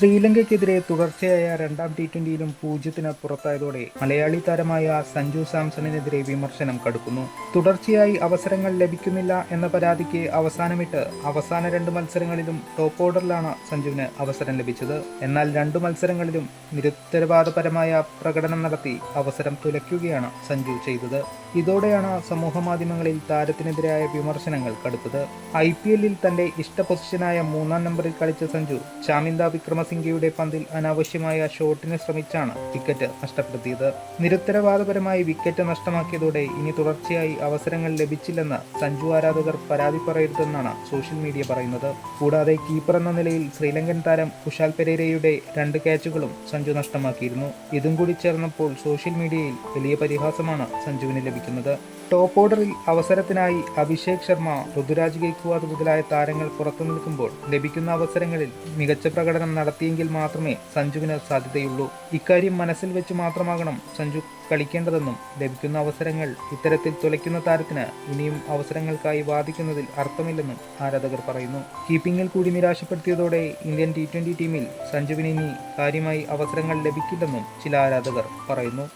ശ്രീലങ്കയ്ക്കെതിരെ തുടർച്ചയായ രണ്ടാം ടി ട്വന്റിയിലും പൂജ്യത്തിന് പുറത്തായതോടെ മലയാളി താരമായ സഞ്ജു സാംസണിനെതിരെ വിമർശനം കടുക്കുന്നു. തുടർച്ചയായി അവസരങ്ങൾ ലഭിക്കുന്നില്ല എന്ന പരാതിക്ക് അവസാനമിട്ട് അവസാന രണ്ട് മത്സരങ്ങളിലും ടോപ്പ് ഓർഡറിലാണ് സഞ്ജുവിന് അവസരം ലഭിച്ചത്. എന്നാൽ രണ്ടു മത്സരങ്ങളിലും നിരുത്തരവാദപരമായ പ്രകടനം നടത്തി അവസരം തുലയ്ക്കുകയാണ് സഞ്ജു ചെയ്തത്. ഇതോടെയാണ് സമൂഹ മാധ്യമങ്ങളിൽ താരത്തിനെതിരായ വിമർശനങ്ങൾ കടുത്തത്. ഐ പി എല്ലിൽ തന്റെ ഇഷ്ട പൊസിഷനായ മൂന്നാം നമ്പറിൽ കളിച്ച സഞ്ജു ചാമിന്ദ വിക്രമസിംഗയുടെ പന്തിൽ അനാവശ്യമായ ഷോട്ടിന് ശ്രമിച്ചാണ് വിക്കറ്റ് നഷ്ടപ്പെടുത്തിയത്. നിരുത്തരവാദപരമായി വിക്കറ്റ് നഷ്ടമാക്കിയതോടെ ഇനി തുടർച്ചയായി അവസരങ്ങൾ ലഭിച്ചില്ലെന്ന് സഞ്ജു ആരാധകർ പരാതി പറയരുതെന്നാണ് സോഷ്യൽ മീഡിയ പറയുന്നത്. കൂടാതെ കീപ്പർ എന്ന നിലയിൽ ശ്രീലങ്കൻ താരം കുഷാൽ പെരേരയുടെ രണ്ട് ക്യാച്ചുകളും സഞ്ജു നഷ്ടമാക്കിയിരുന്നു. ഇതും കൂടി ചേർന്നപ്പോൾ സോഷ്യൽ മീഡിയയിൽ വലിയ പരിഹാസമാണ് സഞ്ജുവിന് ലഭിക്കുന്നത്. ടോപ്പ് ഓർഡറിൽ അവസരത്തിനായി അഭിഷേക് ശർമ്മ ഋതുരാജ് ഗെയ്ക്വാദ് മുതലായ താരങ്ങൾ പുറത്തു നിൽക്കുമ്പോൾ ലഭിക്കുന്ന അവസരങ്ങളിൽ മികച്ച പ്രകടനം നടത്തിയെങ്കിൽ മാത്രമേ സഞ്ജുവിന് സാധ്യതയുള്ളൂ. ഇക്കാര്യം മനസ്സിൽ വെച്ച് മാത്രമാകണം സഞ്ജു കളിക്കേണ്ടതെന്നും ലഭിക്കുന്ന അവസരങ്ങൾ ഇത്തരത്തിൽ തുലയ്ക്കുന്ന താരത്തിന് ഇനിയും അവസരങ്ങൾക്കായി വാദിക്കുന്നതിൽ അർത്ഥമില്ലെന്നും ആരാധകർ പറയുന്നു. കീപ്പിംഗിൽ കൂടി നിരാശപ്പെടുത്തിയതോടെ ഇന്ത്യൻ ടി ടീമിൽ സഞ്ജുവിന് ഇനി കാര്യമായി അവസരങ്ങൾ ലഭിക്കില്ലെന്നും ചില ആരാധകർ പറയുന്നു.